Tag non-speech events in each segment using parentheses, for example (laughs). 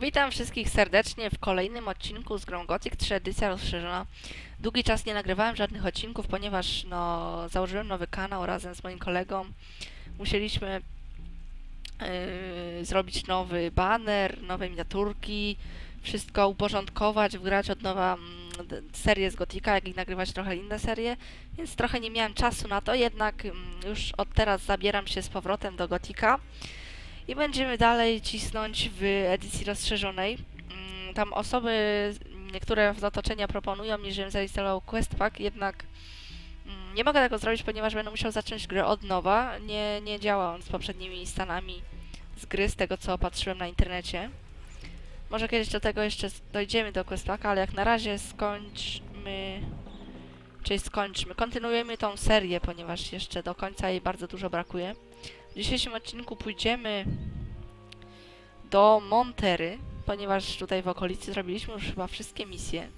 Witam wszystkich serdecznie w kolejnym odcinku z grą Gothic 3 edycja rozszerzona. Długi czas nie nagrywałem żadnych odcinków, ponieważ no, założyłem nowy kanał razem z moim kolegą. Musieliśmy yy, zrobić nowy banner, nowe miniaturki, wszystko uporządkować, wgrać od nowa mm, serię z Gotika, jak i nagrywać trochę inne serie, więc trochę nie miałem czasu na to, jednak mm, już od teraz zabieram się z powrotem do Gotika. I będziemy dalej cisnąć w edycji rozszerzonej. Mm, Tam osoby, niektóre z otoczenia proponują mi, żebym zainstalował Quest Pack, jednak mm, nie mogę tego zrobić, ponieważ będę musiał zacząć grę od nowa. Nie, nie działa on z poprzednimi stanami z gry, z tego co patrzyłem na internecie. Może kiedyś do tego jeszcze dojdziemy do Quest Packa, ale jak na razie skończmy... Czyli skończmy. Kontynuujemy tą serię, ponieważ jeszcze do końca jej bardzo dużo brakuje. W dzisiejszym odcinku pójdziemy do Montery, ponieważ tutaj w okolicy zrobiliśmy już chyba wszystkie misje.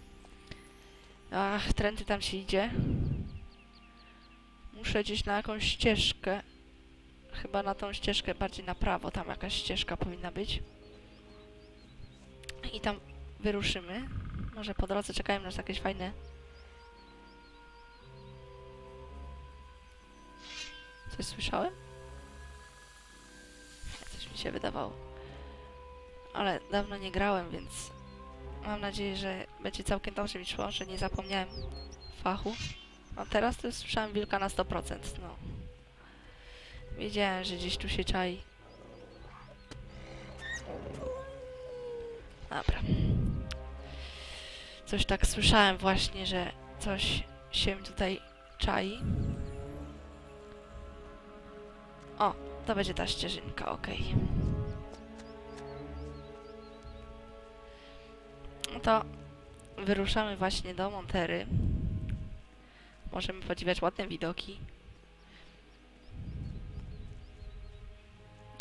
Ach, trendy tam się idzie. Muszę gdzieś na jakąś ścieżkę. Chyba na tą ścieżkę bardziej na prawo, tam jakaś ścieżka powinna być. I tam wyruszymy. Może po drodze czekają nas jakieś fajne... Coś słyszałem? Się wydawało. Ale dawno nie grałem, więc mam nadzieję, że będzie całkiem dobrze mi szło, że nie zapomniałem fachu. A teraz to już słyszałem wilka na 100%, no. Wiedziałem, że gdzieś tu się czai. Dobra. Coś tak słyszałem właśnie, że coś się tutaj czai. To będzie ta ścieżynka, okej. No to wyruszamy właśnie do Montery. Możemy podziwiać ładne widoki.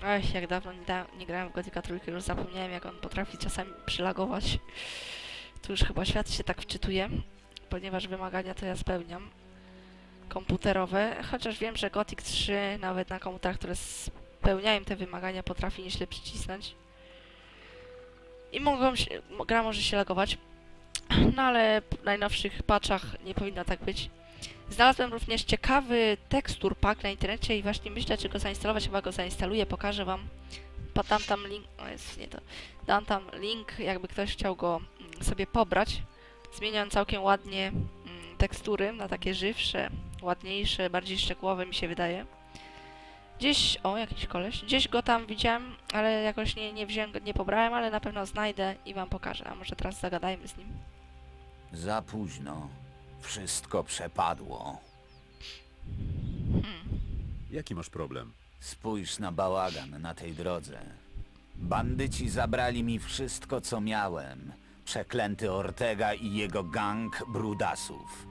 Ech, jak dawno nie, da, nie grałem w Gothica trójkę, już zapomniałem jak on potrafi czasami przylagować. Tu już chyba świat się tak wczytuje, ponieważ wymagania to ja spełniam komputerowe, chociaż wiem, że Gothic 3 nawet na komputerach, które spełniają te wymagania, potrafi nieźle przycisnąć. I mogą się, gra może się lagować, no ale w najnowszych patchach nie powinno tak być. Znalazłem również ciekawy tekstur pack na internecie i właśnie myślę, czy go zainstalować, chyba go zainstaluję, pokażę wam. Podam tam link, o jest nie to, dam tam link, jakby ktoś chciał go mm, sobie pobrać. Zmieniam całkiem ładnie tekstury na takie żywsze, ładniejsze, bardziej szczegółowe mi się wydaje. Gdzieś, o jakiś koleś, gdzieś go tam widziałem, ale jakoś nie, nie wziąłem, nie pobrałem, ale na pewno znajdę i wam pokażę. A może teraz zagadajmy z nim. Za późno. Wszystko przepadło. Hmm. Jaki masz problem? Spójrz na bałagan na tej drodze. Bandyci zabrali mi wszystko, co miałem. Przeklęty Ortega i jego gang brudasów.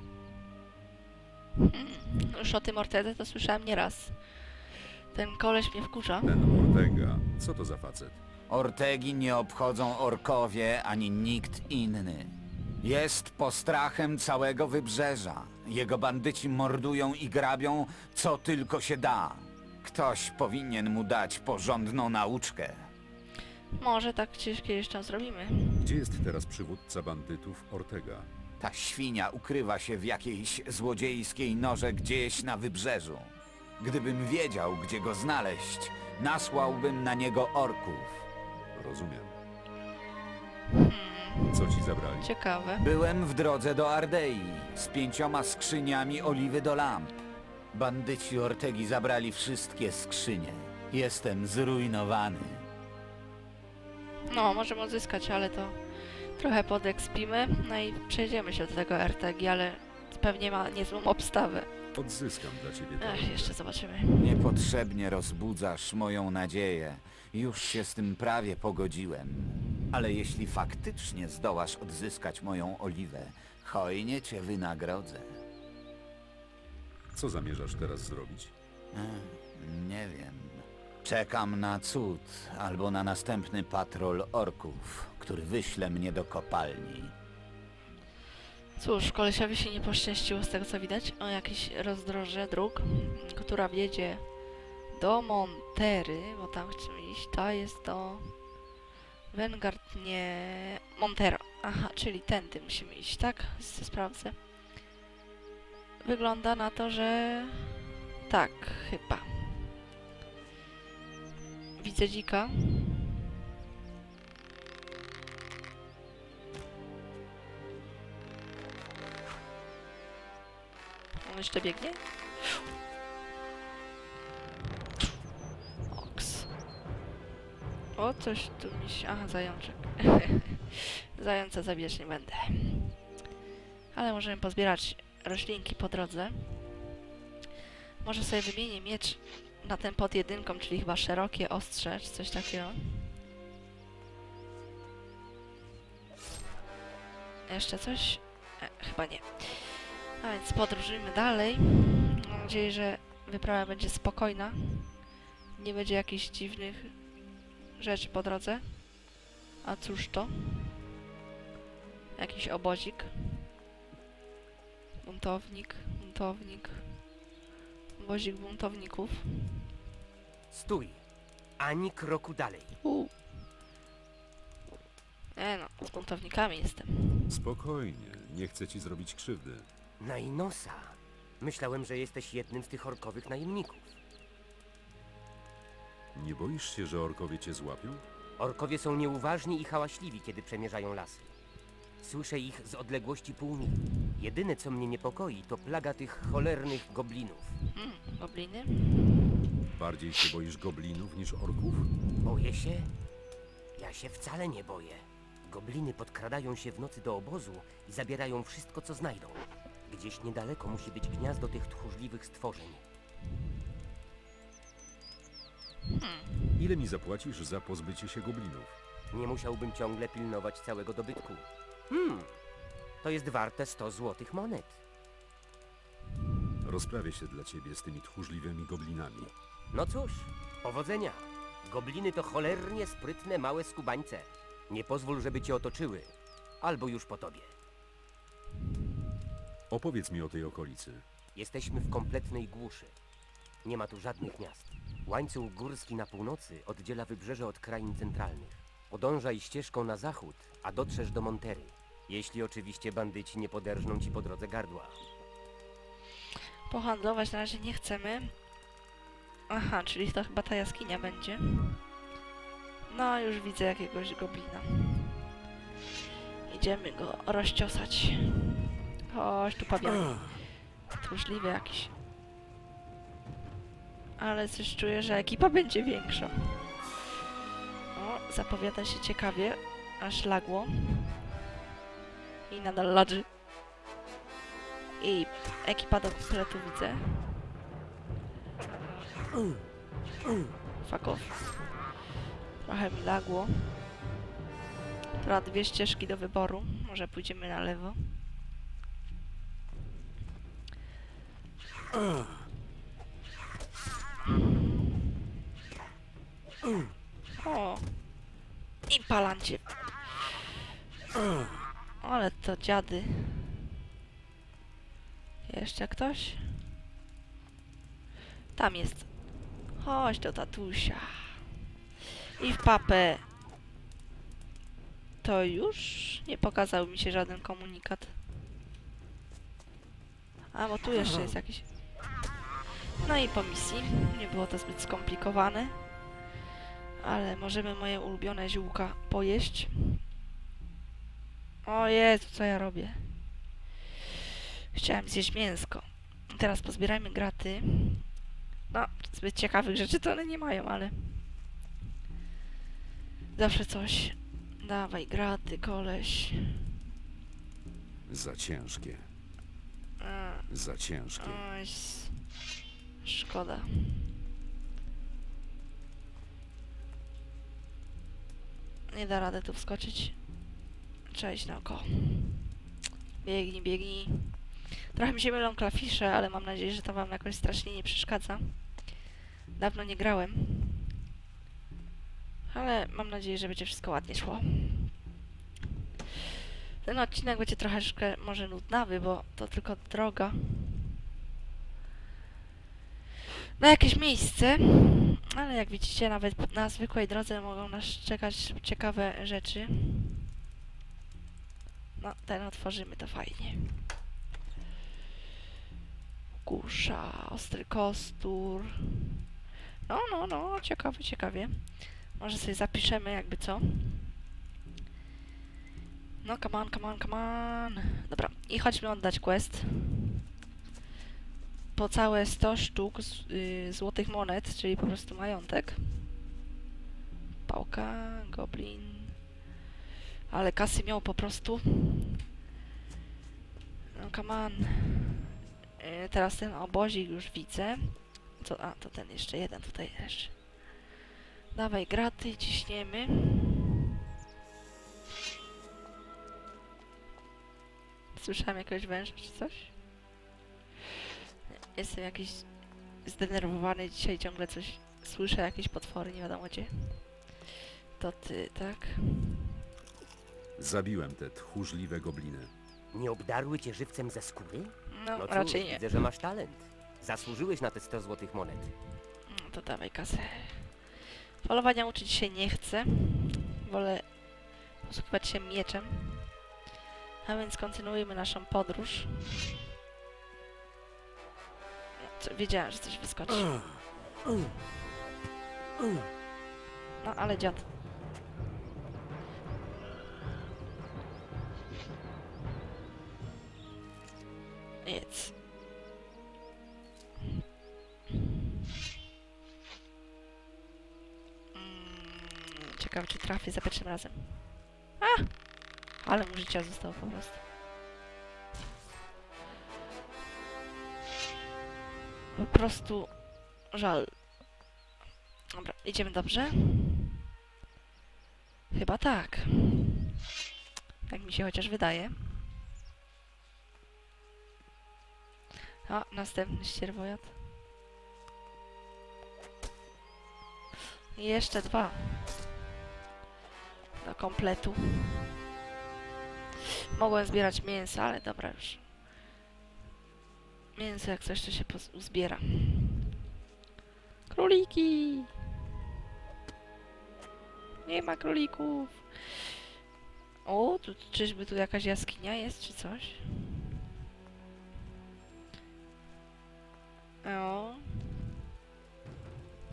Już o tym Ortedze to słyszałem nieraz. Ten koleś mnie wkurza. Ten Ortega. Co to za facet? Ortegi nie obchodzą orkowie ani nikt inny. Jest postrachem całego wybrzeża. Jego bandyci mordują i grabią, co tylko się da. Ktoś powinien mu dać porządną nauczkę. Może tak gdzieś kiedyś tam zrobimy. Gdzie jest teraz przywódca bandytów Ortega? Ta świnia ukrywa się w jakiejś złodziejskiej norze gdzieś na wybrzeżu. Gdybym wiedział, gdzie go znaleźć, nasłałbym na niego orków. Rozumiem. Co ci zabrali? ciekawe. Byłem w drodze do Ardei z pięcioma skrzyniami oliwy do lamp. Bandyci Ortegi zabrali wszystkie skrzynie. Jestem zrujnowany. No, możemy odzyskać, ale to trochę podekspimy. No i przejdziemy się do tego RTG, ale pewnie ma niezłą obstawę. Odzyskam dla ciebie to. Ech, jeszcze zobaczymy. Niepotrzebnie rozbudzasz moją nadzieję. Już się z tym prawie pogodziłem. Ale jeśli faktycznie zdołasz odzyskać moją oliwę, hojnie cię wynagrodzę. Co zamierzasz teraz zrobić? Ech, nie wiem. Czekam na cud albo na następny patrol orków, który wyśle mnie do kopalni. Cóż, kolesiowi się nie poszczęściło z tego co widać. O, jakieś rozdroże dróg, która wiedzie do Montery, bo tam chcemy iść. Ta jest do Vanguard nie... Montero. Aha, czyli tędy musimy iść, tak? Sprawdzę. Wygląda na to, że... Tak, chyba. Widzę dzika. On jeszcze biegnie? Oks. O, coś tu mi się... Aha, zajączek. (laughs) Zająca zabierz nie będę. Ale możemy pozbierać roślinki po drodze. Może sobie wymienię miecz na ten pod jedynką, czyli chyba szerokie ostrze, czy coś takiego. Jeszcze coś? E, chyba nie. A więc podróżujmy dalej. Mam nadzieję, że wyprawa będzie spokojna. Nie będzie jakichś dziwnych rzeczy po drodze. A cóż to? Jakiś obozik. Buntownik, buntownik. Obozik buntowników. Stój! Ani kroku dalej. U. E no, z buntownikami jestem. Spokojnie, nie chcę ci zrobić krzywdy. Nainosa. Myślałem, że jesteś jednym z tych orkowych najemników. Nie boisz się, że orkowie cię złapią? Orkowie są nieuważni i hałaśliwi, kiedy przemierzają lasy. Słyszę ich z odległości pół mili. Jedyne, co mnie niepokoi, to plaga tych cholernych goblinów. Mm, gobliny? Bardziej się boisz goblinów niż orków? Boję się? Ja się wcale nie boję. Gobliny podkradają się w nocy do obozu i zabierają wszystko, co znajdą. Gdzieś niedaleko musi być gniazdo tych tchórzliwych stworzeń. Ile mi zapłacisz za pozbycie się goblinów? Nie musiałbym ciągle pilnować całego dobytku. Hmm, to jest warte 100 złotych monet. Rozprawię się dla ciebie z tymi tchórzliwymi goblinami. No cóż, powodzenia. Gobliny to cholernie sprytne małe skubańce. Nie pozwól, żeby cię otoczyły. Albo już po tobie. Opowiedz mi o tej okolicy. Jesteśmy w kompletnej głuszy. Nie ma tu żadnych miast. Łańcuch górski na północy oddziela wybrzeże od krain centralnych. Podążaj ścieżką na zachód, a dotrzesz do Montery. Jeśli oczywiście bandyci nie poderżną ci po drodze gardła. Pohandlować na razie nie chcemy. Aha, czyli to chyba ta jaskinia będzie. No, już widzę jakiegoś goblina. Idziemy go rozciosać. Chodź tu, pawian. Tłużliwy jakiś. Ale coś czuję, że ekipa będzie większa. Zapowiada się ciekawie. Aż lagło. I nadal ladży. I ekipa do kompletu widzę. Fuck off. Trochę mi lagło. Teraz dwie ścieżki do wyboru. Może pójdziemy na lewo. O! I palancie. Ale to dziady. Jeszcze ktoś? Tam jest. Chodź do tatusia. I w papę. To już nie pokazał mi się żaden komunikat. A, bo tu jeszcze jest jakiś. No i po misji. Nie było to zbyt skomplikowane. Ale możemy moje ulubione ziółka pojeść. O Jezu, co ja robię? Chciałem zjeść mięsko. Teraz pozbierajmy graty. No, zbyt ciekawych rzeczy to one nie mają, ale... Zawsze coś. Dawaj graty, koleś. Za ciężkie, A, za ciężkie. oj, szkoda. Nie da rady tu wskoczyć. Trzeba iść naokoło. Biegnij, biegnij. Trochę mi się mylą klawisze, ale mam nadzieję, że to wam jakoś strasznie nie przeszkadza. Dawno nie grałem. Ale mam nadzieję, że będzie wszystko ładnie szło. Ten odcinek będzie troszeczkę może nudnawy, bo to tylko droga na jakieś miejsce. Ale jak widzicie, nawet na zwykłej drodze mogą nas czekać ciekawe rzeczy. No, ten otworzymy, to fajnie. Kusza, ostry kostur. No, no, no, ciekawe, ciekawie. Może sobie zapiszemy jakby co. No, come on, come on, come on. Dobra, i chodźmy oddać quest. Po całe 100 sztuk z, y, złotych monet, czyli po prostu majątek. Pałka, goblin. Ale kasy miał po prostu. No, come on. Y, teraz ten obozik już widzę. Co, a, to ten jeszcze jeden tutaj leży. Dawaj graty, ciśniemy. Słyszałem jakiegoś węża czy coś? Jestem jakiś zdenerwowany dzisiaj, ciągle coś słyszę, jakieś potwory, nie wiadomo gdzie. To ty, tak? Zabiłem te tchórzliwe gobliny. Nie obdarły cię żywcem ze skóry? No, No cóż, raczej nie. widzę, że masz talent. Zasłużyłeś na te 100 złotych monet. No to dawaj kasę. Polowania uczyć się nie chcę. Wolę posługiwać się mieczem. A więc kontynuujemy naszą podróż. Wiedziałem, że coś wyskoczy. No ale dziad. Jedz. Mm, Ciekawe, czy trafię za pierwszym razem. A! Ale mu życia zostało po prostu. Prostu żal. Dobra, idziemy dobrze? Chyba tak. Tak mi się chociaż wydaje. A, następny ścierwojad. I jeszcze dwa. Do kompletu. Mogłem zbierać mięso, ale dobra już. Mięso jak coś to się uzbiera. Króliki! Nie ma królików. O, tu, czyżby tu jakaś jaskinia jest, czy coś? O.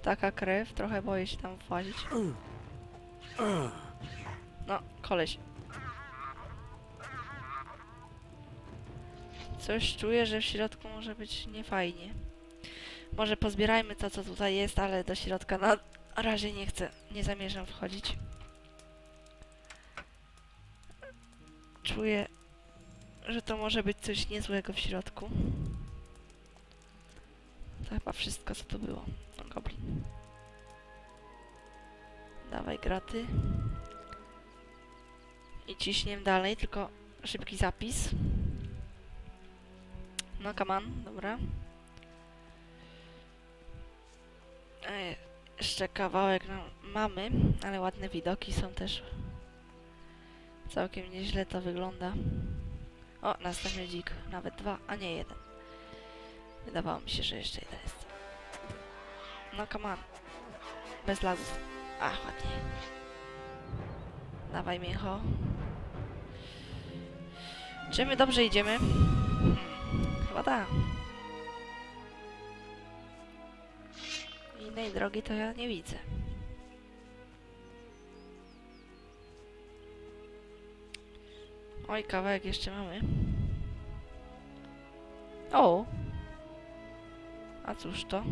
Taka krew, trochę boję się tam włazić. No, koleś. Coś czuję, że w środku może być niefajnie. Może pozbierajmy to, co tutaj jest, ale do środka na razie nie chcę, nie zamierzam wchodzić. Czuję, że to może być coś niezłego w środku. To chyba wszystko, co tu było. No, goblin. Dawaj graty. I ciśniem dalej, tylko szybki zapis. No, on, dobra. E, jeszcze kawałek mamy, ale ładne widoki są też. Całkiem nieźle to wygląda. O, następny dzik. Nawet dwa, a nie jeden. Wydawało mi się, że jeszcze jeden jest. No, on. Bez lagów. Ach, ładnie. Dawaj, Micho. Czy my dobrze idziemy? Hmm, tak. Innej drogi to ja nie widzę. Oj, kawałek jeszcze mamy. O! A cóż to?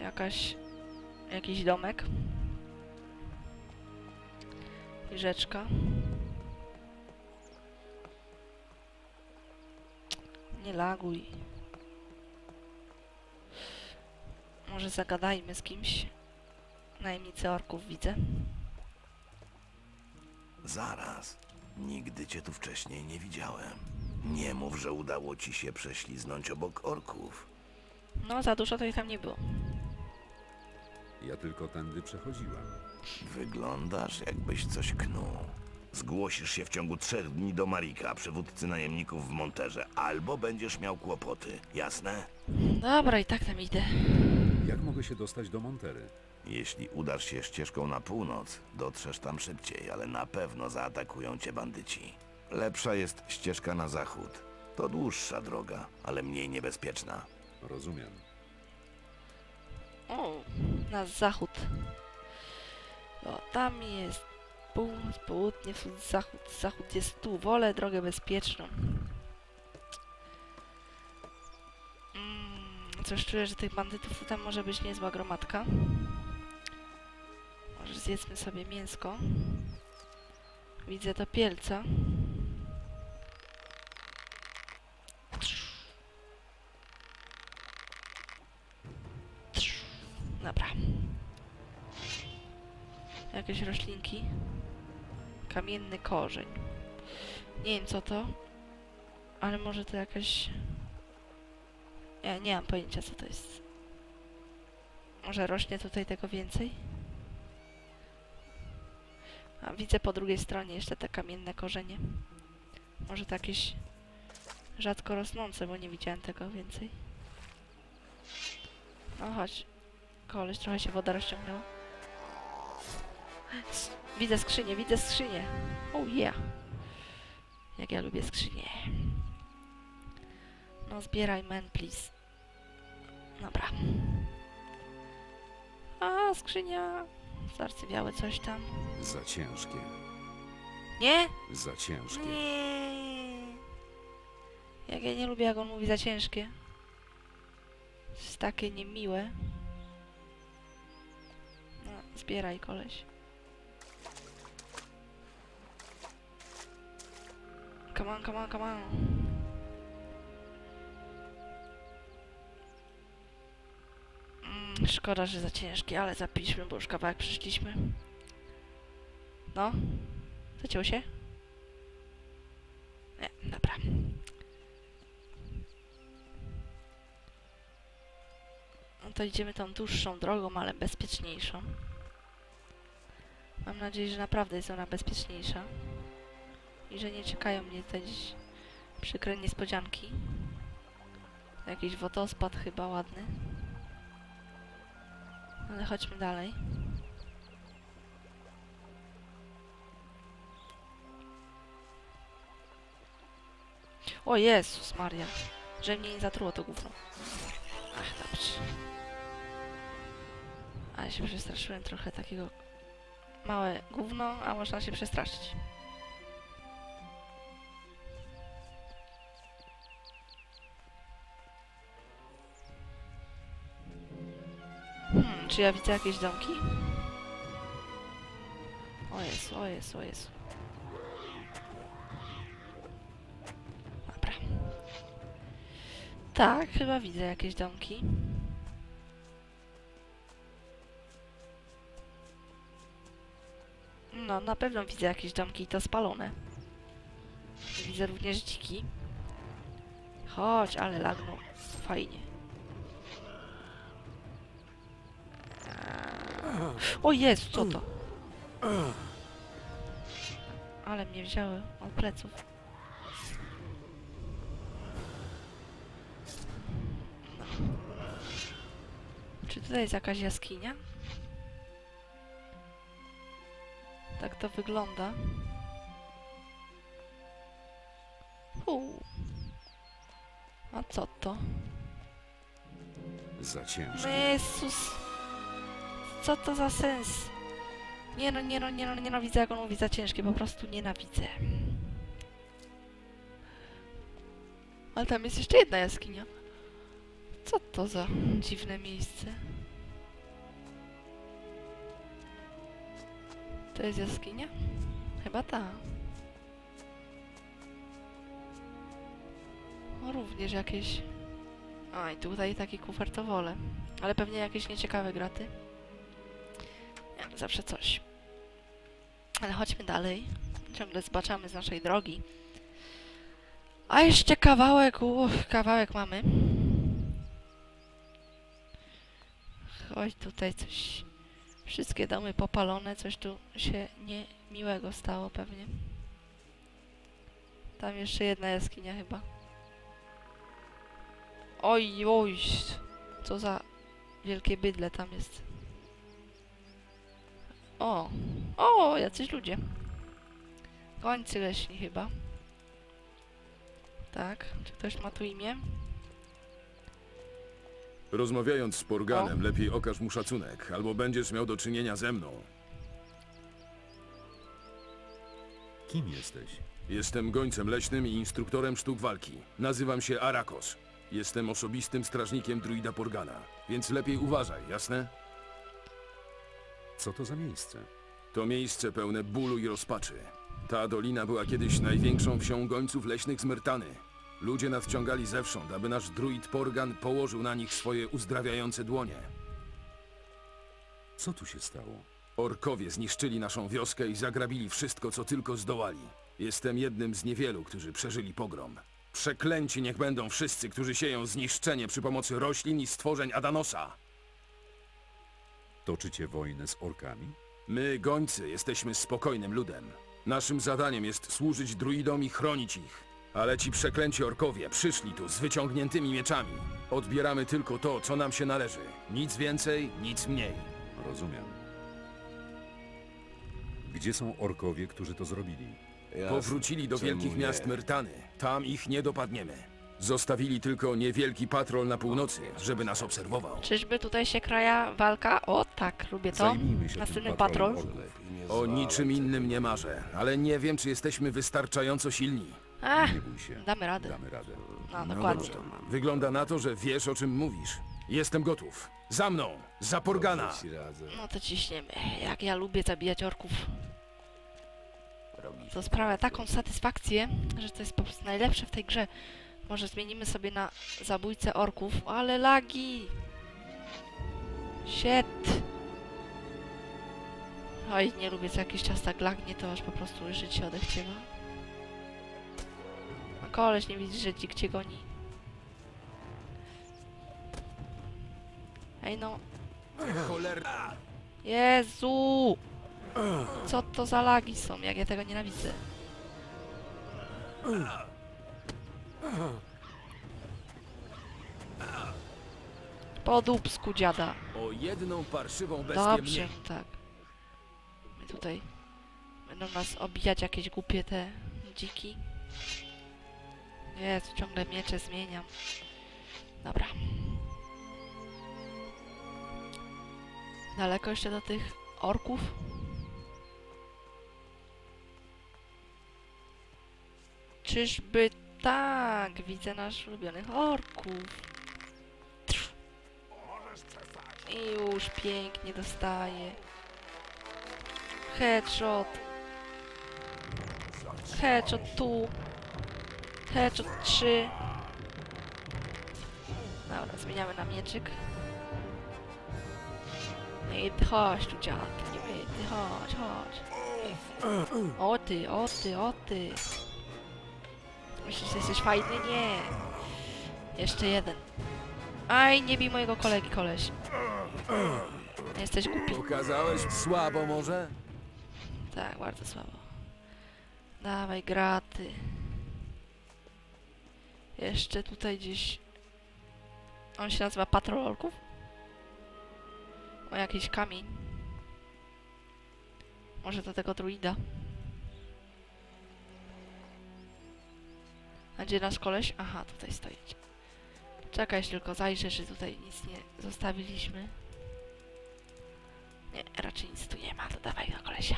Jakaś... Jakiś domek. I rzeczka. Nie laguj. Może zagadajmy z kimś. Najemnicy orków widzę. Zaraz. Nigdy cię tu wcześniej nie widziałem. Nie mów, że udało ci się prześliznąć obok orków. No, za dużo to ich tam nie było. Ja tylko tędy przechodziłem. Wyglądasz, jakbyś coś knuł. Zgłosisz się w ciągu trzech dni do Marika, przywódcy najemników w Monterze, albo będziesz miał kłopoty. Jasne? Dobra, i tak tam idę. Jak mogę się dostać do Montery? Jeśli udasz się ścieżką na północ, dotrzesz tam szybciej, ale na pewno zaatakują cię bandyci. Lepsza jest ścieżka na zachód. To dłuższa droga, ale mniej niebezpieczna. Rozumiem. O, na zachód. O, tam jest północ, południe, wschód, zachód. Zachód jest tu. Wolę drogę bezpieczną. Mm, coś czuję, że tych bandytów tutaj może być niezła gromadka. Może zjedzmy sobie mięsko. Widzę to pielca. Jakieś roślinki. Kamienny korzeń. Nie wiem co to, ale może to jakaś... Ja nie mam pojęcia co to jest. Może rośnie tutaj tego więcej? A widzę po drugiej stronie jeszcze te kamienne korzenie. Może to jakieś rzadko rosnące, bo nie widziałem tego więcej. No chodź. Koleś, trochę się woda rozciągnęła. Widzę skrzynię, widzę skrzynię. Oh yeah. Jak ja lubię skrzynię. No zbieraj, man, please. Dobra. A, skrzynia. Zarcywiałe coś tam. Za ciężkie. Nie? Za ciężkie. Nie. Jak ja nie lubię, jak on mówi za ciężkie. To jest takie niemiłe. No, zbieraj, koleś. Come on, come on, come on. Mm, szkoda, że za ciężkie, ale zapiszmy, bo już kawałek przyszliśmy. No, zaciął się? Nie, dobra. No to idziemy tą dłuższą drogą, ale bezpieczniejszą. Mam nadzieję, że naprawdę jest ona bezpieczniejsza. I że nie czekają mnie te dziś przykre niespodzianki. Jakiś wodospad chyba ładny. Ale chodźmy dalej. O Jezus Maria. Że mnie nie zatruło to gówno. Ach, dobrze. Ale się przestraszyłem trochę takiego małe gówno, a można się przestraszyć. Czy ja widzę jakieś domki? O Jezu, o Jezu, o Jezu. Dobra. Tak, chyba widzę jakieś domki. No, na pewno widzę jakieś domki i to spalone. Widzę również dziki. Chodź, ale lagnął. Fajnie. O Jezu, co to? Ale mnie wzięły od pleców. Czy tutaj jest jakaś jaskinia? Tak to wygląda. Uu. A co to? Za ciężkie. Jezus! Co to za sens? Nie no, nie no, nie no, nienawidzę jak on mówi za ciężkie, po prostu nienawidzę. Ale tam jest jeszcze jedna jaskinia. Co to za dziwne miejsce? To jest jaskinia? Chyba ta. No również jakieś... A i tutaj taki kufer to wolę. Ale pewnie jakieś nieciekawe graty. Zawsze coś. Ale chodźmy dalej. Ciągle zbaczamy z naszej drogi. A jeszcze kawałek, uff, kawałek mamy. Chodź tutaj coś. Wszystkie domy popalone, coś tu się niemiłego stało pewnie. Tam jeszcze jedna jaskinia chyba. Oj, oj, co za wielkie bydle tam jest. O, o, jacyś ludzie. Gońcy leśni chyba. Tak, czy ktoś ma tu imię? Rozmawiając z Porganem, lepiej okaż mu szacunek, albo będziesz miał do czynienia ze mną. Kim jesteś? Jestem gońcem leśnym i instruktorem sztuk walki. Nazywam się Arakos. Jestem osobistym strażnikiem druida Porgana, więc lepiej uważaj, jasne? Co to za miejsce? To miejsce pełne bólu i rozpaczy. Ta dolina była kiedyś największą wsią gońców leśnych z Myrtany. Ludzie nadciągali zewsząd, aby nasz druid Porgan położył na nich swoje uzdrawiające dłonie. Co tu się stało? Orkowie zniszczyli naszą wioskę i zagrabili wszystko, co tylko zdołali. Jestem jednym z niewielu, którzy przeżyli pogrom. Przeklęci niech będą wszyscy, którzy sieją zniszczenie przy pomocy roślin i stworzeń Adanosa. Toczycie wojnę z orkami? My, gońcy, jesteśmy spokojnym ludem. Naszym zadaniem jest służyć druidom i chronić ich. Ale ci przeklęci orkowie przyszli tu z wyciągniętymi mieczami. Odbieramy tylko to, co nam się należy. Nic więcej, nic mniej. Rozumiem. Gdzie są orkowie, którzy to zrobili? Powrócili do wielkich miast Myrtany. Tam ich nie dopadniemy. Zostawili tylko niewielki patrol na północy, żeby nas obserwował. Czyżby tutaj się kraja walka? O tak, lubię to. Zajmijmy się Następny tym patrol. patrolem. O niczym innym nie marzę, ale nie wiem, czy jesteśmy wystarczająco silni. Ach, Nie bój się. damy radę. Damy radę. No, dokładnie. Wygląda na to, że wiesz, o czym mówisz. Jestem gotów. Za mną! Za Porgana! No to ciśniemy. Jak ja lubię zabijać orków. To sprawia taką satysfakcję, że to jest po prostu najlepsze w tej grze. Może zmienimy sobie na zabójcę orków, ale lagi! Shit! Oj, nie lubię co jakiś czas tak lagnie, to aż po prostu żyć się odechciewa. A koleś nie widzi, że dzik cię goni. Ej no, Cholera! Jezu! Co to za lagi są, jak ja tego nienawidzę. Po dziada. O jedną parszywą bestię Dobrze, mniej. tak. My tutaj będą nas obijać jakieś głupie te dziki. Jezu, ciągle miecze zmieniam. Dobra. Daleko jeszcze do tych orków? Czyżby tak? Widzę naszych ulubionych orków. I już pięknie dostaje. Headshot. Headshot tu. Headshot 3. Dobra, zmieniamy na mieczyk. Nie, ty chodź tu ty, ty chodź, chodź. O ty, o ty, o ty. Myślisz, że jesteś fajny? Nie. Jeszcze jeden. Aj, nie bij mojego kolegi, koleś. Jesteś głupi. Pokazałeś słabo może? Tak, bardzo słabo. Dawaj, graty. Jeszcze tutaj gdzieś... On się nazywa Patrol Orków? O, jakiś kamień. Może do tego druida. A gdzie nasz koleś? Aha, tutaj stoicie. Czekaj, tylko zajrzę, że tutaj nic nie zostawiliśmy. Nie, raczej nic tu nie ma, to dawaj do kolesia.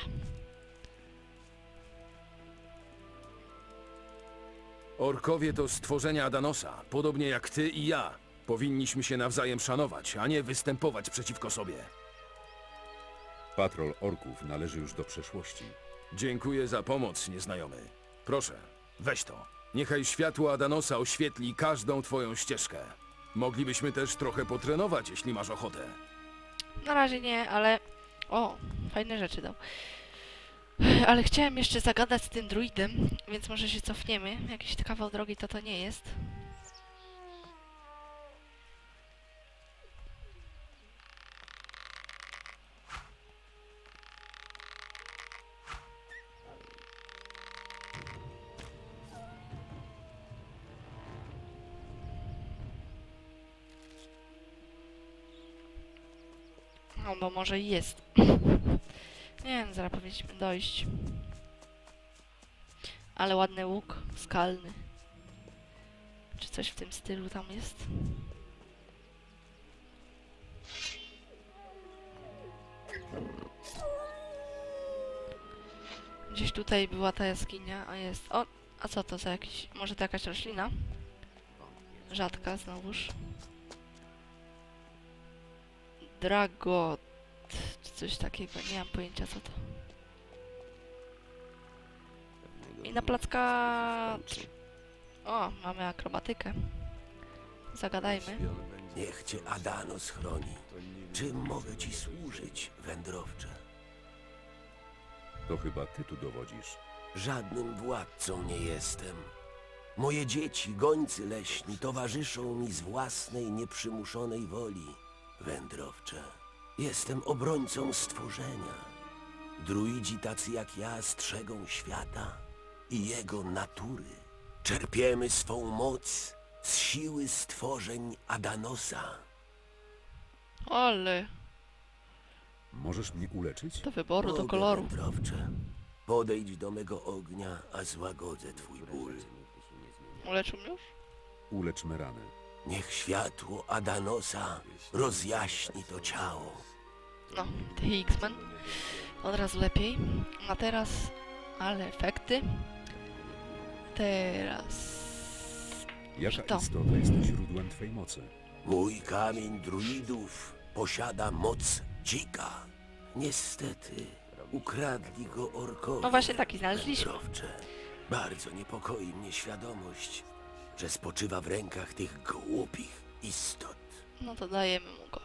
Orkowie to stworzenia Adanosa, podobnie jak ty i ja. Powinniśmy się nawzajem szanować, a nie występować przeciwko sobie. Patrol orków należy już do przeszłości. Dziękuję za pomoc, nieznajomy. Proszę, weź to. Niechaj światło Adanosa oświetli każdą twoją ścieżkę. Moglibyśmy też trochę potrenować, jeśli masz ochotę. Na razie nie, ale... O, fajne rzeczy dał. Ale chciałem jeszcze zagadać z tym druidem, więc może się cofniemy. Jakiś kawał drogi to to nie jest. Bo może jest. Nie wiem, zaraz powinniśmy dojść. Ale ładny łuk skalny. Czy coś w tym stylu tam jest? Gdzieś tutaj była ta jaskinia, a jest... O, a co to za jakiś... Może to jakaś roślina? Rzadka znowuż. Dragot, czy coś takiego, nie mam pojęcia co to. I na placka... O, mamy akrobatykę. Zagadajmy. Niech cię Adano schroni. Czym mogę ci służyć, wędrowcze? To chyba ty tu dowodzisz. Żadnym władcą nie jestem. Moje dzieci, gońcy leśni, towarzyszą mi z własnej, nieprzymuszonej woli. Wędrowcze, jestem obrońcą stworzenia. Druidzi tacy jak ja strzegą świata i jego natury. Czerpiemy swą moc z siły stworzeń Adanosa. Ale Możesz mnie uleczyć? do wyboru, do Mogę, koloru. Wędrowcze. Podejdź do mego ognia, a złagodzę twój ból. Uleczył mnie już? Ulecz me rany. Niech światło Adanosa rozjaśni to ciało. No, tych X-Men. Od razu lepiej. A teraz... Ale efekty. Teraz... Jaka To. istota jest źródłem twej mocy? Mój kamień druidów posiada moc dzika. Niestety, ukradli go orkowie. No właśnie taki znaleźliśmy. Wędrowcze. Bardzo niepokoi mnie świadomość, że spoczywa w rękach tych głupich istot. No to dajemy mu go.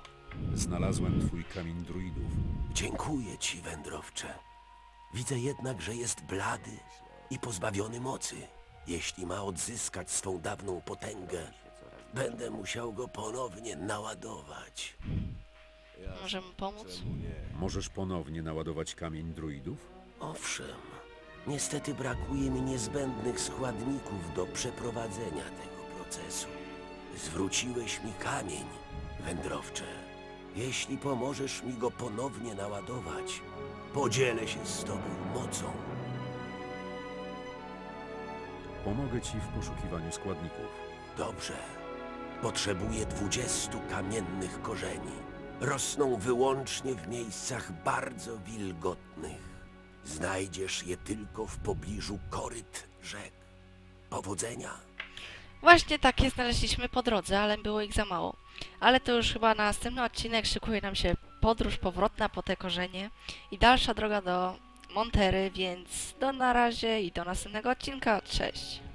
Znalazłem twój kamień druidów. Dziękuję ci, wędrowcze. Widzę jednak, że jest blady i pozbawiony mocy. Jeśli ma odzyskać swą dawną potęgę, będę musiał go ponownie naładować. Możemy pomóc? Możesz ponownie naładować kamień druidów? Owszem, niestety brakuje mi niezbędnych składników do przeprowadzenia tego procesu. Zwróciłeś mi kamień, wędrowcze. Jeśli pomożesz mi go ponownie naładować, podzielę się z tobą mocą. Pomogę ci w poszukiwaniu składników. Dobrze. Potrzebuję dwudziestu kamiennych korzeni. Rosną wyłącznie w miejscach bardzo wilgotnych. Znajdziesz je tylko w pobliżu koryt rzek. Powodzenia. Właśnie takie znaleźliśmy po drodze, ale było ich za mało. Ale to już chyba na następny odcinek szykuje nam się podróż powrotna po te korzenie i dalsza droga do Montery, więc do na razie i do następnego odcinka. Cześć!